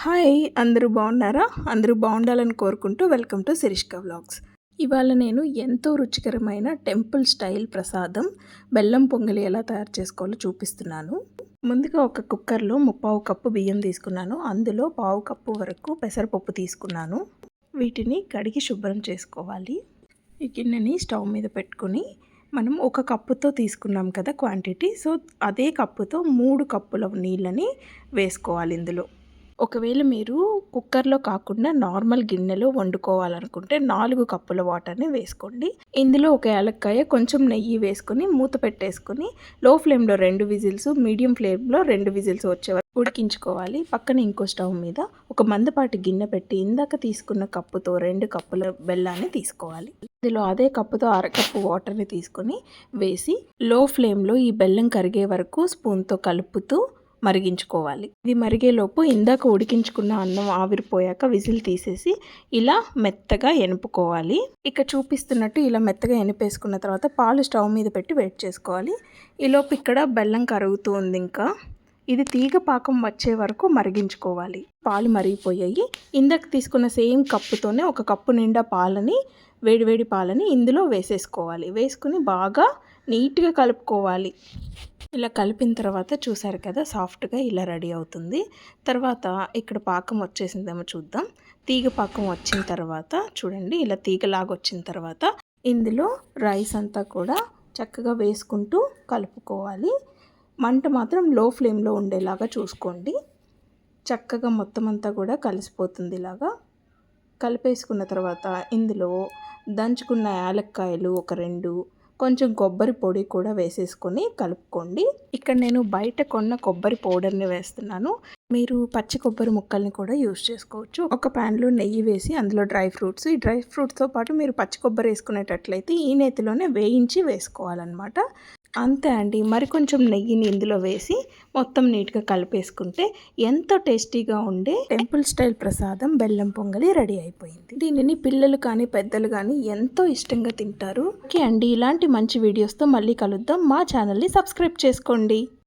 Hi అందరూ బాగున్నారా? అందరూ బాగుండాలని కోరుకుంటూ వెల్కమ్ టు శిరీష్క వ్లాగ్స్. ఇవాళ నేను ఎంతో రుచికరమైన టెంపుల్ స్టైల్ ప్రసాదం బెల్లం పొంగలి ఎలా తయారు చేసుకోవాలో చూపిస్తున్నాను. ముందుగా ఒక కుక్కర్లో ముప్పావు కప్పు బియ్యం తీసుకున్నాను. అందులో పావు కప్పు వరకు పెసరపప్పు తీసుకున్నాను. వీటిని కడిగి శుభ్రం చేసుకోవాలి. ఈ గిన్నెని స్టవ్ మీద పెట్టుకొని మనం ఒక కప్పుతో తీసుకున్నాం కదా క్వాంటిటీ. సో అదే కప్పుతో మూడు కప్పుల నీళ్ళని వేసుకోవాలి ఇందులో. ఒకవేళ మీరు కుక్కర్లో కాకుండా నార్మల్ గిన్నెలో వండుకోవాలనుకుంటే నాలుగు కప్పుల వాటర్ని వేసుకోండి. ఇందులో ఒక యాలక్కాయ కొంచెం నెయ్యి వేసుకొని మూత పెట్టేసుకొని లో ఫ్లేమ్లో రెండు విజిల్స్ మీడియం ఫ్లేమ్లో రెండు విజిల్స్ వచ్చే ఉడికించుకోవాలి. పక్కన ఇంకో స్టవ్ మీద ఒక మందపాటి గిన్నె పెట్టి ఇందాక తీసుకున్న కప్పుతో రెండు కప్పుల బెల్లాన్ని తీసుకోవాలి. ఇందులో అదే కప్పుతో అరకప్పు వాటర్ని తీసుకొని వేసి లో ఫ్లేమ్లో ఈ బెల్లం కరిగే వరకు స్పూన్తో కలుపుతూ మరిగించుకోవాలి. ఇది మరిగేలోపు ఇందాక ఉడికించుకున్న అన్నం ఆవిరిపోయాక విజిల్ తీసేసి ఇలా మెత్తగా ఎనుపుకోవాలి. ఇక చూపిస్తున్నట్టు ఇలా మెత్తగా ఎనిపేసుకున్న తర్వాత పాలు స్టవ్ మీద పెట్టి వెయిట్ చేసుకోవాలి. ఈలోపు ఇక్కడ బెల్లం కరుగుతూ ఉంది ఇంకా. ఇది తీగ పాకం వచ్చే వరకు మరిగించుకోవాలి. పాలు మరిగిపోయాయి. ఇందాక తీసుకున్న సేమ్ కప్పుతోనే ఒక కప్పు నిండా పాలని వేడివేడి పాలని ఇందులో వేసేసుకోవాలి. వేసుకుని బాగా నీట్గా కలుపుకోవాలి. ఇలా కలిపిన తర్వాత చూసారు కదా సాఫ్ట్గా ఇలా రెడీ అవుతుంది. తర్వాత ఇక్కడ పాకం వచ్చేసిందేమో చూద్దాం. తీగ పాకం వచ్చిన తర్వాత చూడండి ఇలా తీగలాగా వచ్చిన తర్వాత ఇందులో రైస్ అంతా కూడా చక్కగా వేసుకుంటూ కలుపుకోవాలి. మంట మాత్రం లో ఫ్లేమ్లో ఉండేలాగా చూసుకోండి. చక్కగా మొత్తం అంతా కూడా కలిసిపోతుంది ఇలాగా. కలిపేసుకున్న తర్వాత ఇందులో దంచుకున్న యాలక్కాయలు ఒక రెండు కొంచెం కొబ్బరి పొడి కూడా వేసేసుకొని కలుపుకోండి. ఇక్కడ నేను బయట కొన్న కొబ్బరి పౌడర్ని వేస్తున్నాను. మీరు పచ్చి కొబ్బరి ముక్కల్ని కూడా యూస్ చేసుకోవచ్చు. ఒక ప్యాన్లో నెయ్యి వేసి అందులో డ్రై ఫ్రూట్స్ ఈ డ్రై ఫ్రూట్స్తో పాటు మీరు పచ్చి కొబ్బరి వేసుకునేటట్లయితే ఈ నేతిలోనే వేయించి వేసుకోవాలన్నమాట. అంతే అండి. మరి కొంచెం నెయ్యిని ఇందులో వేసి మొత్తం నీట్గా కలిపేసుకుంటే ఎంతో టేస్టీగా ఉండే టెంపుల్ స్టైల్ ప్రసాదం బెల్లం పొంగలి రెడీ అయిపోయింది. దీనిని పిల్లలు కానీ పెద్దలు కానీ ఎంతో ఇష్టంగా తింటారు. ఓకే అండి. ఇలాంటి మంచి వీడియోస్తో మళ్ళీ కలుద్దాం. మా ఛానల్ని సబ్స్క్రైబ్ చేసుకోండి.